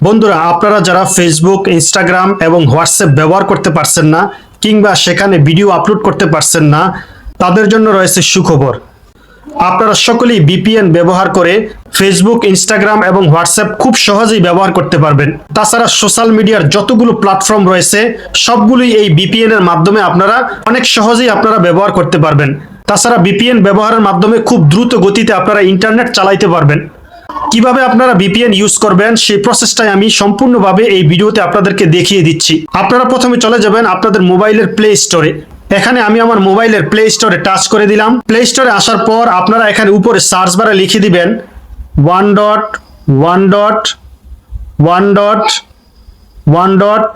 বন্ধুরা, আপনারা যারা ফেসবুক ইনস্টাগ্রাম এবং হোয়াটসঅ্যাপ ব্যবহার করতে পারছেন না, কিংবা সেখানে ভিডিও আপলোড করতে পারছেন না, তাদের জন্য রয়েছে সুখবর। আপনারা সকলেই বিপিএন ব্যবহার করে ফেসবুক ইনস্টাগ্রাম এবং হোয়াটসঅ্যাপ খুব সহজেই ব্যবহার করতে পারবেন। তাছাড়া সোশ্যাল মিডিয়ার যতগুলো প্ল্যাটফর্ম রয়েছে, সবগুলোই এই বিপিএন এর মাধ্যমে আপনারা অনেক সহজেই আপনারা ব্যবহার করতে পারবেন। তাছাড়া বিপিএন ব্যবহারের মাধ্যমে খুব দ্রুত গতিতে আপনারা ইন্টারনেট চালাইতে পারবেন। কীভাবে আপনারা ভিপিএন ইউজ করবেন, সেই প্রসেসটাই আমি সম্পূর্ণভাবে এই ভিডিওতে আপনাদেরকে দেখিয়ে দিচ্ছি। আপনারা প্রথমে চলে যাবেন আপনাদের মোবাইলের প্লে স্টোরে এখানে আমি আমার মোবাইলের প্লে স্টোরে টাচ করে দিলাম। প্লে স্টোরে আসার পর আপনারা এখানে উপরে সার্চ বারে লিখে দিবেন one dot one dot one dot one dot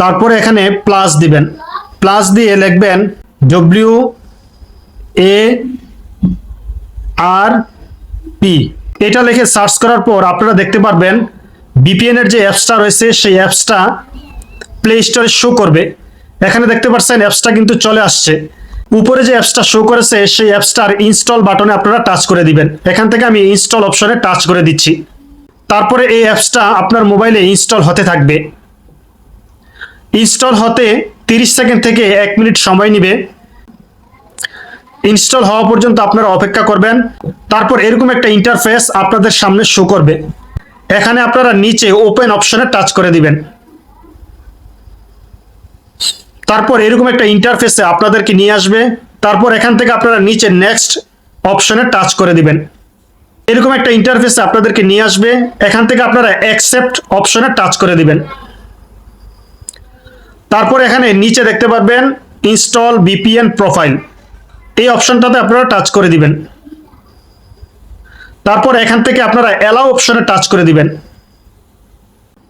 তারপরে এখানে প্লাস দিবেন। প্লাস দিয়ে লিখবেন ডব্লিউ এ আর পি এটা লিখে সার্চ করার পর আপনারা দেখতে পারবেন বিপিএন এর যে অ্যাপসটা রয়েছে, সেই অ্যাপসটা প্লে স্টোরে শো করবে। এখানে দেখতে পাচ্ছেন অ্যাপসটা কিন্তু চলে আসছে। উপরে যে অ্যাপসটা শো করেছে, সেই অ্যাপসটার ইনস্টল বাটনে আপনারা টাচ করে দিবেন। এখান থেকে আমি ইনস্টল অপশনে টাচ করে দিচ্ছি। তারপরে এই অ্যাপসটা আপনার মোবাইলে ইনস্টল হতে থাকবে। ইনস্টল হতে তিরিশ সেকেন্ড থেকে এক মিনিট সময় নেবে। ইনস্টল হওয়া পর্যন্ত আপনারা অপেক্ষা করবেন। তারপর এরকম একটা ইন্টারফেস আপনাদের সামনে শো করবে। এখানে আপনারা নিচে ওপেন অপশনে টাচ করে দিবেন। তারপর এরকম একটা ইন্টারফেসে আপনাদেরকে নিয়ে আসবে। তারপর এখান থেকে আপনারা নিচে নেক্সট অপশনে টাচ করে দিবেন। এরকম একটা ইন্টারফেসে আপনাদেরকে নিয়ে আসবে। এখান থেকে আপনারা অ্যাকসেপ্ট অপশনে টাচ করে দিবেন। তারপর এখানে নিচে দেখতে পারবেন ইনস্টল বিপিএন প্রোফাইল এই অপশনটাতে আপনারা টাচ করে দিবেন। তারপর এখান থেকে আপনারা অ্যালাউ অপশনে টাচ করে দিবেন।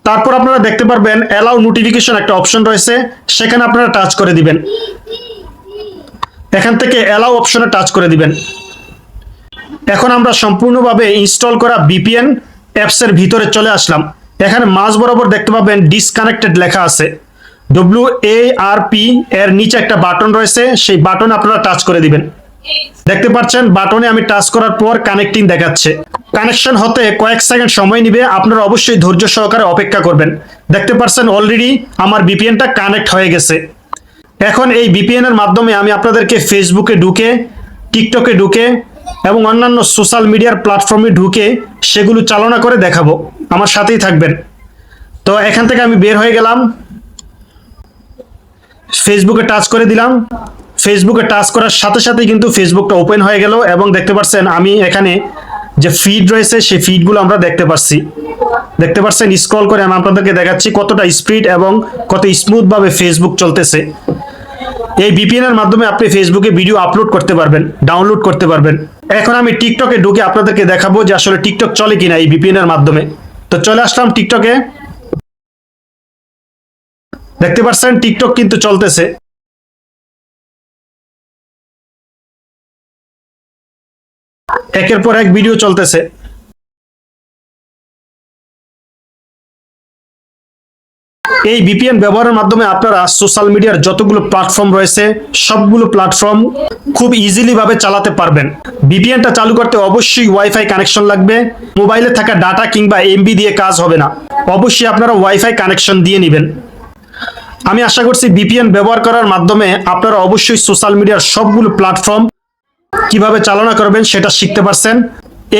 তারপর আপনারা দেখতে পারবেন অ্যালাউ নোটিফিকেশন একটা অপশন রয়েছে, সেখানে আপনারা টাচ করে দিবেন। এখান থেকে অ্যালাউ অপশনে টাচ করে দিবেন। এখন আমরা সম্পূর্ণভাবে ইনস্টল করা বিপিএন অ্যাপসের ভিতরে চলে আসলাম। এখানে মাঝ বরাবর দেখতে পাবেন ডিসকানেক্টেড লেখা আছে। ডব্লিউ এ আর পি এর নিচে একটা বাটন রয়েছে, সেই বাটনে আপনারা টাচ করে দিবেন। দেখতে পাচ্ছেন বাটনে আমি টাচ করার পর কানেক্টিং দেখাচ্ছে। কানেকশন হতে কয়েক সেকেন্ড সময় নিবে, আপনারা অবশ্যই ধৈর্য সহকারে অপেক্ষা করবেন। দেখতে পাচ্ছেন অলরেডি আমার বিপিএনটা কানেক্ট হয়ে গেছে। এখন এই বিপিএন এর মাধ্যমে আমি আপনাদেরকে ফেসবুকে ঢুকে টিকটকে ঢুকে এবং অন্যান্য সোশ্যাল মিডিয়ার প্ল্যাটফর্মে ঢুকে সেগুলো চালনা করে দেখাবো। আমার সাথেই থাকবেন। তো এখান থেকে আমি বের হয়ে গেলাম। ফেসবুকে টাচ করে দিলাম। ফেসবুকে টাচ করার সাথে সাথে কিন্তু ফেসবুকটা ওপেন হয়ে গেল এবং দেখতে পাচ্ছেন আমি এখানে যে ফিড রয়েছে, সেই ফিডগুলো আমরা দেখতে পাচ্ছি দেখতে পাচ্ছেন স্ক্রল করে আমি আপনাদেরকে দেখাচ্ছি কতটা স্পিড এবং কত স্মুথভাবে ফেসবুক চলতেছে। এই ভিপিএন এর মাধ্যমে আপনি ফেসবুকে ভিডিও আপলোড করতে পারবেন ডাউনলোড করতে পারবেন। এখন আমি টিকটকে ঢুকে আপনাদেরকে দেখাবো যে আসলে টিকটক চলে কিনা এই ভিপিএন এর মাধ্যমে। তো চলে আসলাম টিকটকে দেখতে পাচ্ছেন, টিকটক কিন্তু চলতেছে। একের পর এক ভিডিও চলতেছে। এই ভিপিএন ব্যবহারের মাধ্যমে আপনারা সোশ্যাল মিডিয়ার যতগুলো প্ল্যাটফর্ম রয়েছে, সবগুলো প্ল্যাটফর্ম খুব ইজিলি ভাবে চালাতে পারবেন। ভিপিএনটা চালু করতে অবশ্যই ওয়াইফাই কানেকশন লাগবে। মোবাইলে থাকা ডাটা কিংবা এমবি দিয়ে কাজ হবে না। অবশ্যই আপনারা ওয়াইফাই কানেকশন দিয়ে নেবেন। আমি আশা করছি ভিপিএন ব্যবহার করার মাধ্যমে আপনারা অবশ্যই সোশ্যাল মিডিয়ার সবগুলো প্ল্যাটফর্ম কীভাবে চালনা করবেন সেটা শিখতে পারছেন।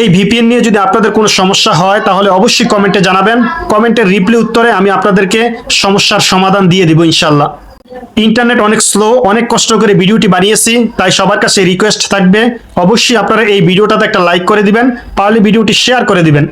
এই ভিপিএন নিয়ে যদি আপনাদের কোনো সমস্যা হয়, তাহলে অবশ্যই কমেন্টে জানাবেন। কমেন্টের রিপ্লাই উত্তরে আমি আপনাদেরকে সমস্যার সমাধান দিয়ে দিব ইনশাল্লাহ ইন্টারনেট অনেক স্লো অনেক কষ্ট করে ভিডিওটি বানিয়েছি, তাই সবার কাছে রিকোয়েস্ট থাকবে। অবশ্যই আপনারা এই ভিডিওটাতে একটা লাইক করে দিবেন, পারলে ভিডিওটি শেয়ার করে দিবেন।